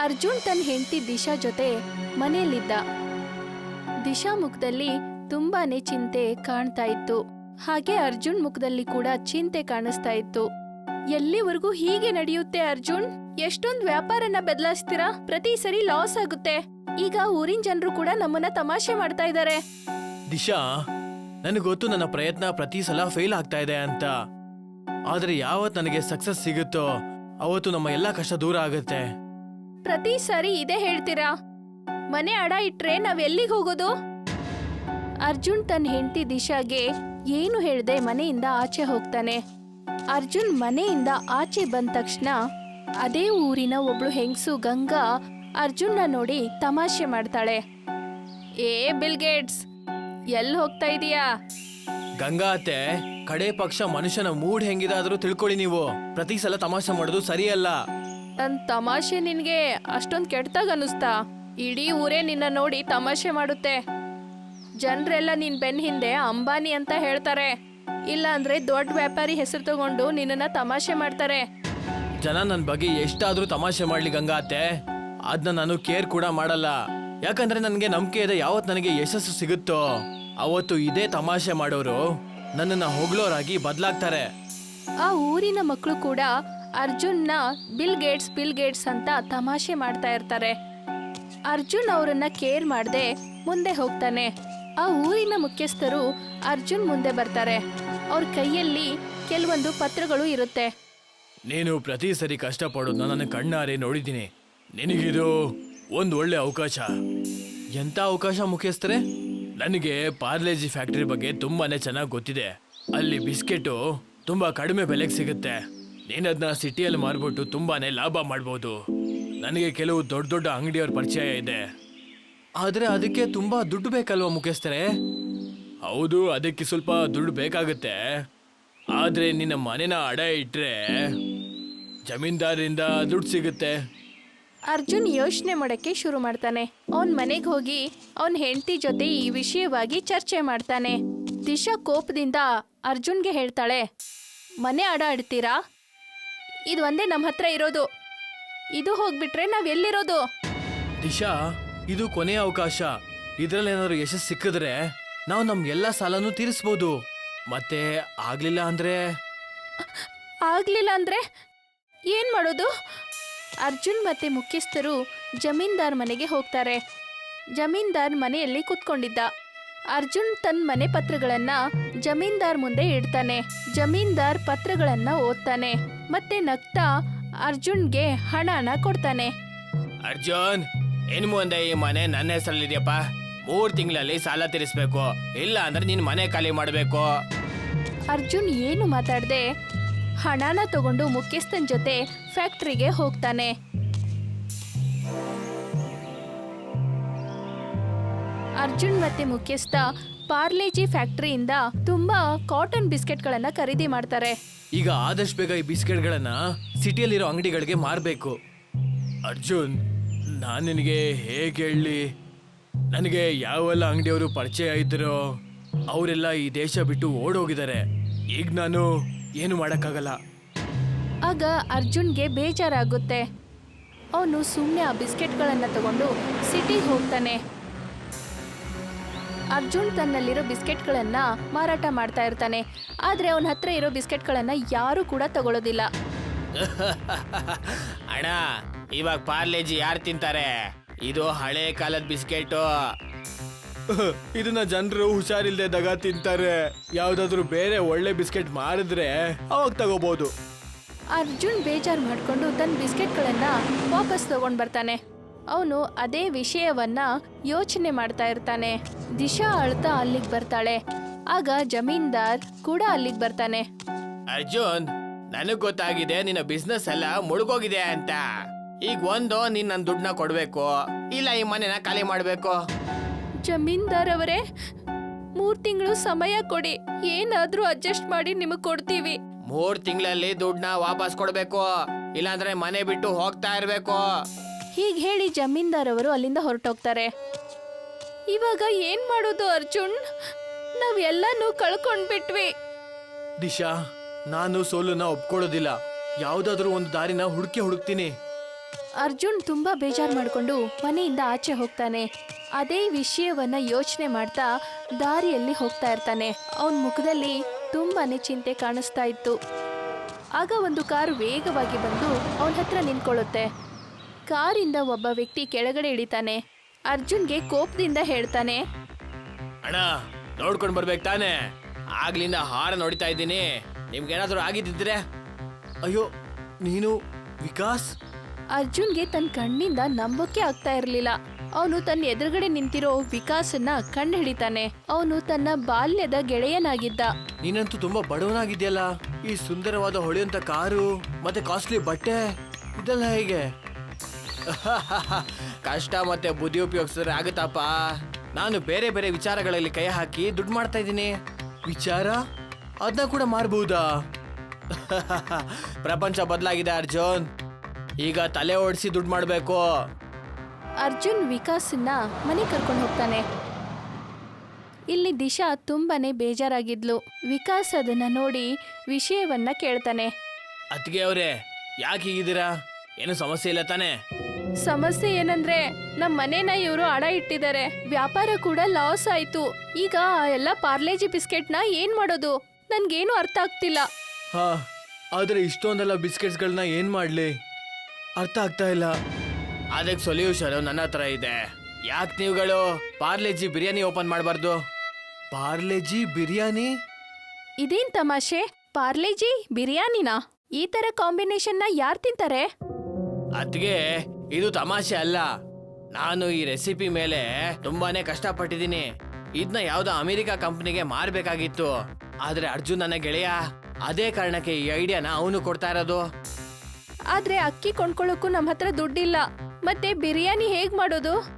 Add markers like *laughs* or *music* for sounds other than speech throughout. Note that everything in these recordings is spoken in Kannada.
ಅರ್ಜುನ್ ತನ್ನ ಹೆಂಡತಿ ದಿಶಾ ಜೊತೆ ಮನೆಯಲ್ಲಿದ್ದ. ದಿಶಾ ಮುಖದಲ್ಲಿ ತುಂಬಾನೇ ಚಿಂತೆ ಕಾಣ್ತಾ ಇತ್ತು. ಹಾಗೆ ಅರ್ಜುನ್ ಮುಖದಲ್ಲಿ ಕೂಡ ಚಿಂತೆ ಕಾಣಿಸ್ತಾ ಇತ್ತು. ಎಲ್ಲಿವರೆಗೂ ಹೀಗೆ ನಡೆಯುತ್ತೆ ಅರ್ಜುನ್? ಎಷ್ಟೊಂದ್ ವ್ಯಾಪಾರನ ಬದಲಾಯಿಸ್ತೀರಾ? ಪ್ರತಿ ಸರಿ ಲಾಸ್ ಆಗುತ್ತೆ. ಈಗ ಊರಿನ ಜನರು ಕೂಡ ನಮ್ಮನ್ನ ತಮಾಷೆ ಮಾಡ್ತಾ ಇದ್ದಾರೆ ದಿಶಾ, ನನಗೆ ಗೊತ್ತು ನನ್ನ ಪ್ರಯತ್ನ ಪ್ರತಿ ಸಲ ಫೇಲ್ ಆಗ್ತಾ ಇದೆ ಅಂತ. ಆದ್ರೆ ಯಾವತ್ತು ನನಗೆ ಸಕ್ಸಸ್ ಸಿಗುತ್ತೋ, ಅವತ್ತು ನಮ್ಮ ಎಲ್ಲಾ ಕಷ್ಟ ದೂರ ಆಗುತ್ತೆ. ಪ್ರತಿ ಸಾರಿ ಇದೇ ಹೇಳ್ತೀರಾ? ಮನೆ ಅಡ ಇಟ್ರೆ ನಾವ್ ಎಲ್ಲಿಗೆ ಹೋಗೋದು? ಅರ್ಜುನ್ ತನ್ನ ಹೆಂಡತಿ ದಿಶಾಗೆ ಏನು ಹೇಳದೆ ಮನೆಯಿಂದ ಆಚೆ ಹೋಗ್ತಾನೆ. ಅರ್ಜುನ್ ಮನೆಯಿಂದ ಆಚೆ ಬಂದ ತಕ್ಷಣ ಅದೇ ಊರಿನ ಒಬ್ಳು ಹೆಂಗಸು ಗಂಗಾ ಅರ್ಜುನ್ನ ನೋಡಿ ತಮಾಷೆ ಮಾಡ್ತಾಳೆ. ಏ, ಬಿಲ್ ಗೇಟ್ಸ್ ಎಲ್ಲಿ ಹೋಗ್ತಾ ಇದೀಯಾ? ಗಂಗಾ ಅತ್ತೆ, ಕಡೆ ಪಕ್ಷ ಮನುಷ್ಯನ ಮೂಡ್ ಹೆಂಗಿದಾದ್ರೂ ತಿಳ್ಕೊಳ್ಳಿ ನೀವು. ಪ್ರತಿ ಸಲ ತಮಾಷೆ ಮಾಡೋದು ಸರಿಯಲ್ಲ. ನನ್ ತಮಾಷೆ ನಿನ್ಗೆ ಅಷ್ಟೊಂದ್ ಕೆಟ್ಟದಾಗ ಅನಿಸ್ತಾ ಇಡೀ ಊರೇ ನಿನ್ನ ನೋಡಿ ತಮಾಷೆ ಮಾಡುತ್ತೆ. ಜನರೆಲ್ಲ ನಿನ್ ಬೆನ್ ಹಿಂದೆ ಅಂಬಾನಿ ಅಂತ ಹೇಳ್ತಾರೆ. ಇಲ್ಲ ಅಂದ್ರೆ ದೊಡ್ಡ ವ್ಯಾಪಾರಿ ಹೆಸರು ತಗೊಂಡು ನಿನ್ನನ್ನ ತಮಾಷೆ ಮಾಡ್ತಾರೆ. ಜನ ನನ್ನ ಬಗ್ಗೆ ಎಷ್ಟಾದ್ರೂ ತಮಾಷೆ ಮಾಡ್ಲಿ ಗಂಗಾತೆ ಅದನ್ನ ನಾನು ಕೇರ್ ಕೂಡ ಮಾಡಲ್ಲ. ಯಾಕಂದ್ರೆ ನನಗೆ ನಂಬಿಕೆ ಇದೆ ಯಾವತ್ತು ನನಗೆ ಯಶಸ್ಸು ಸಿಗುತ್ತೋ. ಅವತ್ತು ಇದೇ ತಮಾಷೆ ಮಾಡೋರು ನನ್ನನ್ನ ಹೊಗಳೋರಾಗಿ ಬದಲಾಗ್ತಾರೆ. ಆ ಊರಿನ ಮಕ್ಕಳು ಕೂಡ ಅರ್ಜುನ್ನ ಬಿಲ್ ಗೇಟ್ಸ್ ಬಿಲ್ ಗೇಟ್ಸ್ ಅಂತ ತಮಾಷೆ ಮಾಡ್ತಾ ಇರ್ತಾರೆ. ಅರ್ಜುನ್ ಅವರನ್ನ ಕೇರ್ ಮಾಡದೆ ಮುಂದೆ ಹೋಗ್ತಾನೆ. ಆ ಊರಿನ ಮುಖ್ಯಸ್ಥರು ಅರ್ಜುನ್ ಮುಂದೆ ಬರ್ತಾರೆ. ಅವ್ರ ಕೈಯಲ್ಲಿ ಕೆಲವೊಂದು ಪತ್ರಗಳು ಇರುತ್ತೆ. ನೀನು ಪ್ರತಿ ಸರಿ ಕಷ್ಟಪಡೋದನ್ನ ನನ್ನ ಕಣ್ಣಾರೆ ನೋಡಿದ್ದೀನಿ. ನಿನಗಿದು ಒಂದು ಒಳ್ಳೆ ಅವಕಾಶ. ಎಂತ ಅವಕಾಶ ಮುಖ್ಯಸ್ಥರೆ? ನನಗೆ ಪಾರ್ಲೇಜಿ ಫ್ಯಾಕ್ಟರಿ ಬಗ್ಗೆ ತುಂಬಾನೇ ಚೆನ್ನಾಗಿ ಗೊತ್ತಿದೆ. ಅಲ್ಲಿ ಬಿಸ್ಕೆಟು ತುಂಬಾ ಕಡಿಮೆ ಬೆಲೆಗೆ ಸಿಗುತ್ತೆ. ನೀನದನ್ನ ಸಿಟಿಯಲ್ಲಿ ಮಾರ್ಬಿಟ್ಟು ತುಂಬಾನೇ ಲಾಭ ಮಾಡ್ಬೋದು. ನನಗೆ ಕೆಲವು ದೊಡ್ಡ ದೊಡ್ಡ ಅಂಗಡಿಯವ್ರ ಪರಿಚಯ ಇದೆ. ಆದರೆ ಅದಕ್ಕೆ ತುಂಬಾ ದುಡ್ಡು ಬೇಕಲ್ವಾ ಮುಖ್ಯಸ್ಥರೇ ಹೌದು, ಅದಕ್ಕೆ ಸ್ವಲ್ಪ ದುಡ್ಡು ಬೇಕಾಗುತ್ತೆ. ಆದರೆ ನಿನ್ನ ಮನೆನ ಅಡ ಇಟ್ರೆ ಜಮೀನ್ದಾರರಿಂದ ದುಡ್ಡು ಸಿಗುತ್ತೆ. ಅರ್ಜುನ್ ಯೋಚನೆ ಮಾಡಕ್ಕೆ ಶುರು ಮಾಡ್ತಾನೆ. ಅವನ್ ಮನೆಗೆ ಹೋಗಿ ಅವನ್ ಹೆಂಡತಿ ಜೊತೆ ಈ ವಿಷಯವಾಗಿ ಚರ್ಚೆ ಮಾಡ್ತಾನೆ. ದಿಶಾ ಕೋಪದಿಂದ ಅರ್ಜುನ್ಗೆ ಹೇಳ್ತಾಳೆ, ಮನೆ ಅಡ ಇಡ್ತೀರಾ? ಇದು ಒಂದೇ ನಮ್ಮ ಹತ್ರ ಇರೋದು. ಇದು ಹೋಗ್ಬಿಟ್ರೆ ನಾವ್ ಎಲ್ಲಿರೋದು? ದಿಶಾ ಇದು ಕೊನೆಯ ಅವಕಾಶ. ಇದ್ರಲ್ಲಿ ಏನಾದ್ರು ಯಶಸ್ಸು ಸಿಕ್ಕಿದ್ರೆ ನಾವು ನಮ್ ಎಲ್ಲಾ ಸಾಲನೂ ತೀರಿಸ್ಬೋದು. ಮತ್ತೆ ಆಗ್ಲಿಲ್ಲ ಅಂದ್ರೆ? ಆಗ್ಲಿಲ್ಲ ಅಂದ್ರೆ ಏನ್ ಮಾಡೋದು? ಅರ್ಜುನ್ ಮತ್ತೆ ಮುಖ್ಯಸ್ಥರು ಜಮೀನ್ದಾರ್ ಮನೆಗೆ ಹೋಗ್ತಾರೆ. ಜಮೀನ್ದಾರ್ ಮನೆಯಲ್ಲಿ ಕುತ್ಕೊಂಡಿದ್ದ. ಅರ್ಜುನ್ ತನ್ನ ಮನೆ ಪತ್ರಗಳನ್ನ ಜಮೀನ್ದಾರ್ ಮುಂದೆ ಇಡ್ತಾನೆ. ಜಮೀನ್ದಾರ್ ಪತ್ರಗಳನ್ನ ಓದ್ತಾನೆ. ಮತ್ತೆ ನಗ್ತಾ ಅರ್ಜುನ್ಗೆ ಹಣನ ಕೊಡ್ತಾನೆ. ಅರ್ಜುನ್ ಇನ್ ಮುಂದೆ ಈ ಮನೆ ನನ್ನ ಹೆಸರಲ್ಲಿದೆಯಪ್ಪ. ಮೂರ್ ತಿಂಗಳಲ್ಲಿ ಸಾಲ ತೀರಿಸಬೇಕು. ಇಲ್ಲ ಅಂದ್ರೆ ನೀನ್ ಮನೆ ಖಾಲಿ ಮಾಡಬೇಕು. ಅರ್ಜುನ್ ಏನು ಮಾತಾಡದೆ? ಹಣನ ತಗೊಂಡು ಮುಖ್ಯಸ್ಥನ್ ಜೊತೆ ಫ್ಯಾಕ್ಟ್ರಿಗೆ ಹೋಗ್ತಾನೆ. ಅರ್ಜುನ್ ಮತ್ತೆ ಮುಖ್ಯಸ್ಥ ಪಾರ್ಲೇಜಿ ಫ್ಯಾಕ್ಟ್ರಿಯಿಂದ ತುಂಬಾ ಕಾಟನ್ ಬಿಸ್ಕೆಟ್ಗಳನ್ನ ಖರೀದಿ ಮಾಡ್ತಾರೆ. ಈಗ ಆದಷ್ಟು ಬೇಗ ಈ ಬಿಸ್ಕೆಟ್ಗಳನ್ನ ಸಿಟಿಯಲ್ಲಿರೋ ಅಂಗಡಿಗಳಿಗೆ ಮಾರಬೇಕು. ಅರ್ಜುನ್, ನಾನು ನಿನಗೆ ಹೇಗೆ ಹೇಳಿ? ನನಗೆ ಯಾವೆಲ್ಲ ಅಂಗಡಿಯವರು ಪರಿಚಯ ಇದ್ದರೋ ಅವರೆಲ್ಲ ಈ ದೇಶ ಬಿಟ್ಟು ಓಡೋಗಿದ್ದಾರೆ. ಈಗ ನಾನು ಏನು ಮಾಡೋಕ್ಕಾಗಲ್ಲ. ಆಗ ಅರ್ಜುನ್ಗೆ ಬೇಜಾರಾಗುತ್ತೆ. ಅವನು ಸುಮ್ಮನೆ ಆ ಬಿಸ್ಕೆಟ್ಗಳನ್ನು ತಗೊಂಡು ಸಿಟಿಗೆ ಹೋಗ್ತಾನೆ. ಅರ್ಜುನ್ ತನ್ನಲ್ಲಿರೋ ಬಿಸ್ಕೆಟ್ಗಳನ್ನ ಮಾರಾಟ ಮಾಡ್ತಾ ಇರ್ತಾನೆ. ಆದ್ರೆ ಅವನ ಹತ್ರ ಇರೋ ಬಿಸ್ಕೆಟ್ಗಳನ್ನ ಯಾರು ಕೂಡ ತಗೊಳ್ಳೋದಿಲ್ಲ *laughs* ಅಣ್ಣ ಇವಾಗ ಪಾರ್ಲೇಜಿ ಯಾರು ತಿಂತಾರೆ? ಇದು ಹಳೆ ಕಾಲದ ಬಿಸ್ಕೆಟು. *laughs* ಇದನ್ನ ಜನರು ಹುಷಾರಿಲ್ದೆ ದಗ ತಿಂತಾರೆ. ಯಾವ್ದಾದ್ರು ಬೇರೆ ಒಳ್ಳೆ ಬಿಸ್ಕೆಟ್ ಮಾರಿದ್ರೆ ಅವಾಗ ತಗೋಬಹುದು ಅರ್ಜುನ್ ಬೇಜಾರು ಮಾಡ್ಕೊಂಡು ತನ್ನ ಬಿಸ್ಕೆಟ್ಗಳನ್ನ ವಾಪಸ್ ತಗೊಂಡ್ ಬರ್ತಾನೆ. ಅವನು ಅದೇ ವಿಷಯವನ್ನ ಯೋಚನೆ ಮಾಡ್ತಾ ಇರ್ತಾನೆ. ದಿಶಾ ಅಳ್ತಾ ಅಲ್ಲಿಗೆ ಬರ್ತಾಳೆ. ಆಗ ಜಮೀನ್ದಾರ್ ಕೂಡ ಅಲ್ಲಿಗೆ ಬರ್ತಾನೆ. ಅರ್ಜುನ್ ನನಗ್ ಗೊತ್ತಾಗಿದೆ ನಿನ್ನ ಬಿಸ್ನೆಸ್ ಎಲ್ಲ ಮುಳುಗೋಗಿದೆ ಅಂತ. ಈಗ ಒಂದು ನೀನ್ ನನ್ ದುಡ್ಡನ್ನ ಕೊಡ್ಬೇಕು. ಇಲ್ಲ ಈ ಮನೆನ ಖಾಲಿ ಮಾಡ್ಬೇಕು. ಜಮೀನ್ದಾರ್ ಅವರೇ ಮೂರ್ ತಿಂಗಳು ಸಮಯ ಕೊಡಿ. ಏನಾದ್ರೂ ಅಡ್ಜಸ್ಟ್ ಮಾಡಿ ನಿಮಗ್ ಕೊಡ್ತೀವಿ. ಮೂರ್ ತಿಂಗಳಲ್ಲಿ ದುಡ್ಡನ್ನ ವಾಪಸ್ ಕೊಡ್ಬೇಕು. ಇಲ್ಲಾಂದ್ರೆ ಮನೆ ಬಿಟ್ಟು ಹೋಗ್ತಾ ಇರ್ಬೇಕು. ಹೀಗ್ ಹೇಳಿ ಜಮೀನ್ದಾರವರು ಅಲ್ಲಿಂದ ಹೊರಟೋಗ್ತಾರೆ. ಇವಾಗ ಏನ್ ಮಾಡೋದು ಅರ್ಜುನ್? ನಾವೆಲ್ಲಾನು ಕಳ್ಕೊಂಡ್ಬಿಟ್ವಿ. ದಿಶಾ ನಾನು ಸೋಲನ್ನ ಒಪ್ಕೊಳ್ಳೋದಿಲ್ಲ. ಯಾವ್ದಾದ್ರೂ ಒಂದು ದಾರಿನ ಹುಡುಕಿ ಹುಡುಕ್ತೀನಿ. ಅರ್ಜುನ್ ತುಂಬಾ ಬೇಜಾರು ಮಾಡಿಕೊಂಡು ಮನೆಯಿಂದ ಆಚೆ ಹೋಗ್ತಾನೆ. ಅದೇ ವಿಷಯವನ್ನ ಯೋಚನೆ ಮಾಡ್ತಾ ದಾರಿಯಲ್ಲಿ ಹೋಗ್ತಾ ಇರ್ತಾನೆ. ಅವನ ಮುಖದಲ್ಲಿ ತುಂಬಾನೇ ಚಿಂತೆ ಕಾಣಿಸ್ತಾ ಇತ್ತು. ಆಗ ಒಂದು ಕಾರು ವೇಗವಾಗಿ ಬಂದು ಅವನ ಹತ್ರ ನಿಂತ್ಕೊಳ್ಳುತ್ತೆ. ಕಾರಿಂದ ಒಬ್ಬ ವ್ಯಕ್ತಿ ಕೆಳಗಡೆ ಇಳಿತಾನೆ. ಅರ್ಜುನ್ಗೆ ಕೋಪದಿಂದ ಹೇಳ್ತಾನೆ. ಅಣ್ಣ ನೋಡ್ಕೊಂಡು ಬರ್ಬೇಕು ತಾನೇ. ಆಗ್ಲಿಂದ ಹಾರ ನೋಡಿತಾ ಇದ್ದೀನಿ. ನಿಮ್ಗೇನಾದ್ರೂ ಆಗಿದ್ದಿದ್ರೆ? ಅಯ್ಯೋ ನೀನು ವಿಕಾಸ್? ಅರ್ಜುನ್ಗೆ ತನ್ನ ಕಣ್ಣಿಂದ ನಂಬೋಕೆ ಆಗ್ತಾ ಇರಲಿಲ್ಲ. ಅವನು ತನ್ನ ಎದುರುಗಡೆ ನಿಂತಿರೋ ವಿಕಾಸನ್ನ ಕಂಡು ಹಿಡಿತಾನೆ ಅವನು ತನ್ನ ಬಾಲ್ಯದ ಗೆಳೆಯನಾಗಿದ್ದ. ನೀನಂತೂ ತುಂಬಾ ಬಡವನಾಗಿದ್ಯಲ್ಲ ಈ ಸುಂದರವಾದ ಹೊಳೆಯಂತ ಕಾರು ಮತ್ತೆ ಕಾಸ್ಟ್ಲಿ ಬಟ್ಟೆ ಇದೆಲ್ಲ ಹೇಗೆ? *laughs* ಕಷ್ಟ ಮತ್ತೆ ಬುದ್ಧಿ ಉಪಯೋಗಿಸಿದ್ರೆ ಆಗುತ್ತಪ್ಪ. ನಾನು ಬೇರೆ ಬೇರೆ ವಿಚಾರಗಳಲ್ಲಿ ಕೈ ಹಾಕಿ ದುಡ್ಡು ಮಾಡ್ತಾ ಇದ್ದೀನಿ. ವಿಚಾರ? ಅದನ್ನ ಕೂಡ ಮಾರ್ಬಹುದಾ *laughs* ಪ್ರಪಂಚ ಬದಲಾಗಿದೆ ಅರ್ಜುನ್. ಈಗ ತಲೆ ಓಡಿಸಿ ದುಡ್ಡು ಮಾಡಬೇಕು. ಅರ್ಜುನ್ ವಿಕಾಸನ್ನ ಮನೆ ಕರ್ಕೊಂಡು ಹೋಗ್ತಾನೆ. ಇಲ್ಲಿ ದಿಶಾ ತುಂಬಾನೇ ಬೇಜಾರಾಗಿದ್ಲು. ವಿಕಾಸ್ ಅದನ್ನ ನೋಡಿ ವಿಷಯವನ್ನ ಕೇಳ್ತಾನೆ. ಅತ್ತಿಗೆ ಅವರೇ ಯಾಕೆ ಹೀಗಿದ್ದೀರಾ? ಏನು ಸಮಸ್ಯೆ ಇಲ್ಲ ತಾನೇ? ಸಮಸ್ಯೆ ಏನಂದ್ರೆ ನಮ್ಮ ಮನೇನ ಇವರು ಅಡ ಇಟ್ಟಿದ್ದಾರೆ. ವ್ಯಾಪಾರ ಕೂಡ ಲಾಸ್ ಆಯ್ತು. ಈಗ ಆ ಎಲ್ಲ ಪಾರ್ಲೇಜಿ ಬಿಸ್ಕೆಟ್ನ ಏನ್ ಮಾಡೋದು? ನನ್ಗೇನು ಅರ್ಥ ಆಗ್ತಿಲ್ಲ. ಹಾ ಆದ್ರೆ ಇಷ್ಟೊಂದೆಲ್ಲ ಬಿಸ್ಕೆಟ್ಸ್ಗಳನ್ನ ಏನ್ ಮಾಡ್ಲಿ? ಅರ್ಥ ಆಗ್ತಾ ಇಲ್ಲ. ಅದಕ್ಕೆ ಸೊಲ್ಯೂಷನ್ ನನ್ನ ಹತ್ರ ಇದೆ. ಯಾಕೆ ನೀವುಗಳು ಪಾರ್ಲೆಜಿ ಬಿರಿಯಾನಿ ಓಪನ್ ಮಾಡಬಾರ್ದು? ಪಾರ್ಲೆಜಿ ಬಿರಿಯಾನಿ? ಇದೇನ್ ತಮಾಷೆ? ಪಾರ್ಲೇಜಿ ಬಿರಿಯಾನಿನಾ? ಈ ತರ ಕಾಂಬಿನೇಷನ್ನ ಯಾರು ತಿಂತಾರೆ? ಅದ್ಗೆ ಇದು ತಮಾಷೆ ಅಲ್ಲ. ನಾನು ಈ ರೆಸಿಪಿ ಮೇಲೆ ತುಂಬಾನೇ ಕಷ್ಟಪಟ್ಟಿದ್ದೀನಿ. ಇದನ್ನ ಯಾವ್ದೋ ಅಮೆರಿಕ ಕಂಪ್ನಿಗೆ ಮಾರ್ಬೇಕಾಗಿತ್ತು. ಆದ್ರೆ ಅರ್ಜುನ್ ನನ್ನ ಗೆಳೆಯ. ಅದೇ ಕಾರಣಕ್ಕೆ ಈ ಐಡಿಯಾನ ಅವನು ಕೊಡ್ತಾ ಇರೋದು. ಆದ್ರೆ ಅಕ್ಕಿ ಕೊಂಡ್ಕೊಳ್ಳೋಕ್ಕೂ ನಮ್ಮ ಹತ್ರ ದುಡ್ಡಿಲ್ಲ. ಮತ್ತೆ ಬಿರಿಯಾನಿ ಹೇಗ್ ಮಾಡೋದು?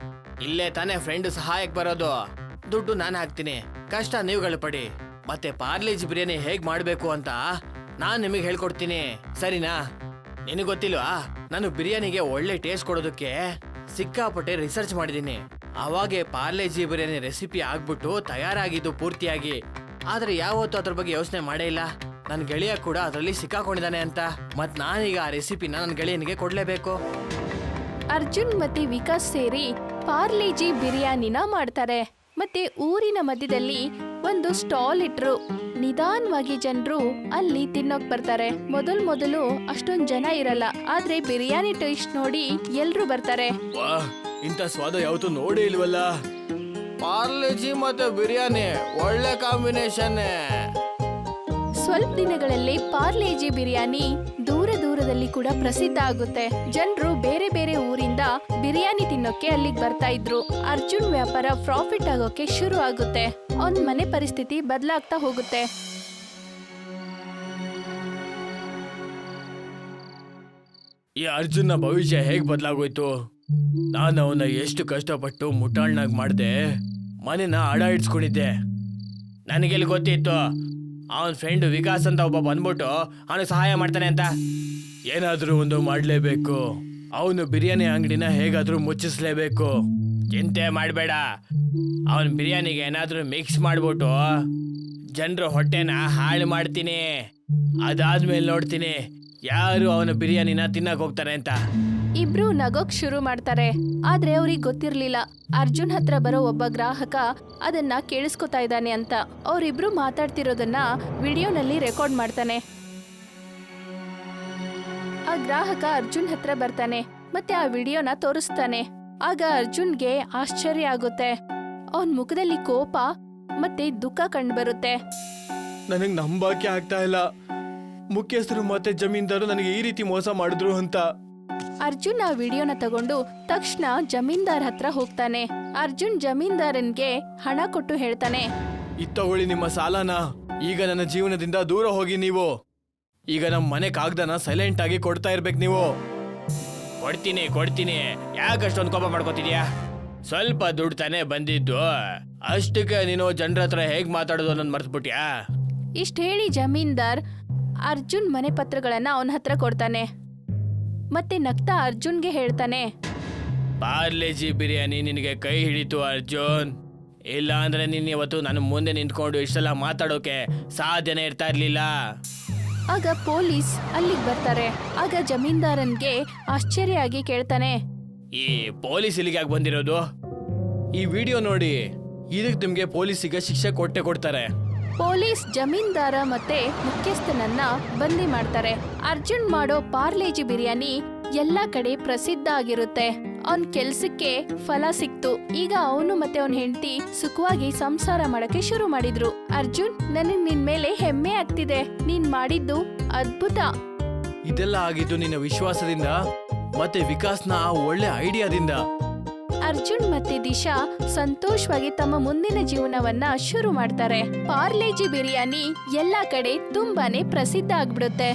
ಇಲ್ಲೇ ತಾನೇ ಫ್ರೆಂಡ್ ಸಹಾಯಕ್ ಬರೋದು. ದುಡ್ಡು ನಾನು ಹಾಕ್ತೀನಿ. ಕಷ್ಟ ನೀವುಗಳು ಪಡಿ. ಮತ್ತೆ ಪಾರ್ಲೇಜ್ ಬಿರಿಯಾನಿ ಹೇಗ್ ಮಾಡ್ಬೇಕು ಅಂತ ನಾನ್ ನಿಮಗೆ ಹೇಳ್ಕೊಡ್ತೀನಿ. ಸರಿನಾ? ನಿನಗೆ ಗೊತ್ತಿಲ್ವಾ? ನಾನು ಬಿರಿಯಾನಿಗೆ ಒಳ್ಳೆ ಟೇಸ್ಟ್ ಕೊಡೋದಕ್ಕೆ ಸಿಕ್ಕಾಪಟ್ಟೆ ರಿಸರ್ಚ್ ಮಾಡಿದ್ದೀನಿ ಅವಾಗೆ ಪಾರ್ಲೇಜಿ ಬಿರಿಯಾನಿ ರೆಸಿಪಿ ಆಗ್ಬಿಟ್ಟು ತಯಾರಾಗಿದ್ದು ಪೂರ್ತಿಯಾಗಿ. ಆದ್ರೆ ಯಾವತ್ತೂ ಅದ್ರ ಬಗ್ಗೆ ಯೋಚನೆ ಮಾಡೇ ಇಲ್ಲ. ನನ್ನ ಗೆಳೆಯ ಕೂಡ ಅದರಲ್ಲಿ ಸಿಕ್ಕಾಕೊಂಡಿದ್ದಾನೆ ಅಂತ. ಮತ್ ನಾನೀಗ ಆ ರೆಸಿಪಿನ ನನ್ನ ಗೆಳೆಯನಿಗೆ ಕೊಡ್ಲೇಬೇಕು. ಅರ್ಜುನ್ ಮತ್ತೆ ವಿಕಾಸ್ ಸೇರಿ ಪಾರ್ಲೇಜಿ ಬಿರಿಯಾನಿನ ಮಾಡ್ತಾರೆ. ಮತ್ತೆ ಊರಿನ ಮಧ್ಯದಲ್ಲಿ ಒಂದು ಸ್ಟಾಲ್ ಇಟ್ರು. ನಿಧಾನವಾಗಿ ಜನರು ಅಲ್ಲಿ ತಿನ್ನೋಕ್ ಬರ್ತಾರೆ. ಮೊದಲ್ ಮೊದಲು ಅಷ್ಟೊಂದ್ ಜನ ಇರಲ್ಲ. ಆದ್ರೆ ಬಿರಿಯಾನಿ ಟೇಸ್ಟ್ ನೋಡಿ ಎಲ್ರು ಬರ್ತಾರೆ. ವಾಹ್ ಇಂಥ ಸ್ವಾದ ಯಾವತ್ತೂ ನೋಡೇ ಇಲ್ವಲ್ಲ. ಪಾರ್ಲೆಜಿ ಮತ್ತೆ ಬಿರಿಯಾನಿ ಒಳ್ಳೆ ಕಾಂಬಿನೇಷನ್ ಸ್ವಲ್ಪ ದಿನಗಳಲ್ಲಿ ಪಾರ್ಲೇಜಿ ಬಿರಿಯಾನಿ ದೂರದಲ್ಲಿ ಕೂಡ ಪ್ರಸಿದ್ಧ ಆಗುತ್ತೆ. ಜನರು ಬೇರೆ ಬೇರೆ ಊರಿಂದ ಬಿರಿಯಾನಿ ತಿನ್ನೋಕೆ ಅಲ್ಲಿಗೆ ಬರ್ತಾ ಇದ್ರು. ಅರ್ಜುನ್ ವ್ಯಾಪಾರ ಪ್ರಾಫಿಟ್ ಆಗೋಕೆ ಶುರು ಆಗುತ್ತೆ. ಅವನ್ ಮನೆ ಪರಿಸ್ಥಿತಿ ಬದಲಾಗ್ತಾ ಹೋಗುತ್ತೆ. ಈ ಅರ್ಜುನ್ನ ಭವಿಷ್ಯ ಹೇಗ್ ಬದಲಾಗೋಯ್ತು? ನಾನು ಅವನ ಎಷ್ಟು ಕಷ್ಟಪಟ್ಟು ಮುಟ್ಟಾಳ್ನಾಗ್ ಮಾಡಿದೆ, ಮನೆನ ಅಡ ಇಡ್ಸ್ಕೊಂಡಿದ್ದೆ ನನಗೆಲ್ಲಿ ಗೊತ್ತಿತ್ತು? ಅವನ ಫ್ರೆಂಡ್ ವಿಕಾಸ್ ಅಂತ ಒಬ್ಬ ಬಂದ್ಬಿಟ್ಟು ಅವನಿಗೆ ಸಹಾಯ ಮಾಡ್ತಾನೆ ಅಂತ. ಏನಾದ್ರೂ ಒಂದು ಮಾಡ್ಲೇಬೇಕು. ಅವನು ಬಿರಿಯಾನಿ ಅಂಗಡಿನ ಹೇಗಾದರೂ ಮುಚ್ಚಿಸ್ಲೇಬೇಕು. ಚಿಂತೆ ಮಾಡಬೇಡ. ಅವನ ಬಿರಿಯಾನಿಗೆ ಏನಾದ್ರೂ ಮಿಕ್ಸ್ ಮಾಡ್ಬಿಟ್ಟು ಜನರ ಹೊಟ್ಟೆನ ಹಾಳು ಮಾಡ್ತೀನಿ. ಅದಾದ್ಮೇಲೆ ನೋಡ್ತೀನಿ ಯಾರು ಅವನ ಬಿರಿಯಾನಿನ ತಿನ್ನಕ್ಕೆ ಹೋಗ್ತಾರೆ ಅಂತ. ಇಬ್ರು ನಗೋಕ್ ಶುರು ಮಾಡ್ತಾರೆ. ಆದ್ರೆ ಅವ್ರಿಗೆ ಗೊತ್ತಿರ್ಲಿಲ್ಲ. ಅರ್ಜುನ್ ಹತ್ರ ಬರೋ ಒಬ್ಬ ಗ್ರಾಹಕ ಅದನ್ನ ಕೇಳಿಸ್ಕೊತಾ ಇದ್ದಾನೆ ಅಂತ. ಅವರಿಬ್ರು ಮಾತಾಡ್ತಿರೋದನ್ನ ವಿಡಿಯೋನಲ್ಲಿ ರೆಕಾರ್ಡ್ ಮಾಡ್ತಾನೆ. ಆ ಗ್ರಾಹಕ ಅರ್ಜುನ್ ಹತ್ರ ಬರ್ತಾನೆ. ಮತ್ತೆ ಆ ವಿಡಿಯೋನ ತೋರಿಸ್ತಾನೆ. ಆಗ ಅರ್ಜುನ್ಗೆ ಆಶ್ಚರ್ಯ ಆಗುತ್ತೆ. ಅವನ್ ಮುಖದಲ್ಲಿ ಕೋಪ ಮತ್ತೆ ದುಃಖ ಕಂಡ್ಬರುತ್ತೆ. ನನಗೆ ನಂಬಾಕೆ ಆಗ್ತಾ ಇಲ್ಲ. ಮುಖ್ಯಸ್ಥರು ಮತ್ತೆ ಜಮೀನ್ದಾರು ನನಗೆ ಈ ರೀತಿ ಮೋಸ ಮಾಡಿದ್ರು ಅಂತ. ಅರ್ಜುನ್ ಆ ವಿಡಿಯೋನ ತಗೊಂಡು ತಕ್ಷಣ ಜಮೀನ್ದಾರ್ ಹತ್ರ ಹೋಗ್ತಾನೆ. ಅರ್ಜುನ್ ಜಮೀನ್ದಾರನ್ಗೆ ಹಣ ಕೊಟ್ಟು ಹೇಳ್ತಾನೆ. ಇತ್ತಗೊಳ್ಳಿ ನಿಮ್ಮ ಸಾಲನ? ಈಗ ನನ್ನ ಜೀವನದಿಂದ ದೂರ ಹೋಗಿ ನೀವು. ಈಗ ನಮ್ಮ ಮನೆ ಕಾಗ್ದನ ಸೈಲೆಂಟ್ ಆಗಿ ಕೊಡ್ತಾ ಇರ್ಬೇಕು ನೀವು. ಕೊಡ್ತೀನಿ ಕೊಡ್ತೀನಿ. ಯಾಕಷ್ಟೊಂದು ಕೋಪ ಮಾಡ್ಕೋತಿದ್ಯಾ? ಸ್ವಲ್ಪ ದುಡ್ಡು ತಾನೆ ಬಂದಿದ್ದು. ಅಷ್ಟಕ್ಕೆ ನೀನು ಜನರ ಹತ್ರ ಹೇಗ್ ಮಾತಾಡೋದು ಅನ್ನೋದು ಮರ್ತ್ಬಿಟ್ಯಾ? ಇಷ್ಟ ಹೇಳಿ ಜಮೀನ್ದಾರ್ ಅರ್ಜುನ್ ಮನೆ ಪತ್ರಗಳನ್ನ ಅವನ ಹತ್ರ ಕೊಡ್ತಾನೆ. ಮತ್ತೆ ನಗ್ತಾ ಅರ್ಜುನ್ಗೆ ಹೇಳ್ತಾನೆ. ಪಾರ್ಲೆಜಿ ಬಿರಿಯಾನಿ ನಿನಗೆ ಕೈ ಹಿಡಿತು ಅರ್ಜುನ್. ಇಲ್ಲ ಅಂದ್ರೆ ನೀನ್ ಇವತ್ತು ನನ್ನ ಮುಂದೆ ನಿಂತ್ಕೊಂಡು ಇಷ್ಟೆಲ್ಲ ಮಾತಾಡೋಕೆ ಸಾಧ್ಯನೇ ಇರ್ತಾ ಇರ್ಲಿಲ್ಲ. ಆಗ ಪೊಲೀಸ್ ಅಲ್ಲಿಗೆ ಬರ್ತಾರೆ. ಆಗ ಜಮೀನ್ದಾರನ್ಗೆ ಆಶ್ಚರ್ಯ ಆಗಿ ಕೇಳ್ತಾನೆ. ಈ ಪೊಲೀಸ್ ಇಲ್ಲಿಗೆ ಯಾಕೆ ಬಂದಿರೋದು? ಈ ವಿಡಿಯೋ ನೋಡಿ ಇದಕ್ಕೆ ನಿಮ್ಗೆ ಪೊಲೀಸಿಗೆ ಶಿಕ್ಷೆ ಕೊಟ್ಟೆ ಕೊಡ್ತಾರೆ. ಪೊಲೀಸ್ ಜಮೀನ್ದಾರ ಮತ್ತೆ ಮುಖ್ಯಸ್ಥನನ್ನ ಬಂದಿ ಮಾಡ್ತಾರೆ. ಅರ್ಜುನ್ ಮಾಡೋ ಪಾರ್ಲೇಜಿ ಬಿರಿಯಾನಿ ಎಲ್ಲಾ ಕಡೆ ಪ್ರಸಿದ್ಧ ಆಗಿರುತ್ತೆ. ಅವನ್ ಕೆಲ್ಸಕ್ಕೆ ಫಲ ಸಿಕ್ತು. ಈಗ ಅವನು ಮತ್ತೆ ಅವನ್ ಹೆಂಡತಿ ಸುಖವಾಗಿ ಸಂಸಾರ ಮಾಡಕ್ಕೆ ಶುರು ಮಾಡಿದ್ರು. ಅರ್ಜುನ್, ನನಗ್ ನಿನ್ ಮೇಲೆ ಹೆಮ್ಮೆ ಆಗ್ತಿದೆ. ನೀನ್ ಮಾಡಿದ್ದು ಅದ್ಭುತ. ಇದೆಲ್ಲ ಆಗಿದ್ದು ನಿನ್ನ ವಿಶ್ವಾಸದಿಂದ ಮತ್ತೆ ವಿಕಾಸ್ನ ಆ ಒಳ್ಳೆ ಐಡಿಯಾದಿಂದ ಅರ್ಜುನ್ ಮತ್ತೆ ದಿಶಾ ಸಂತೋಷವಾಗಿ ತಮ್ಮ ಮುಂದಿನ ಜೀವನವನ್ನ ಶುರು ಮಾಡ್ತಾರೆ. ಪಾರ್ಲೇಜಿ ಬಿರಿಯಾನಿ ಎಲ್ಲಾ ಕಡೆ ತುಂಬಾನೇ ಪ್ರಸಿದ್ಧ ಆಗ್ಬಿಡುತ್ತೆ.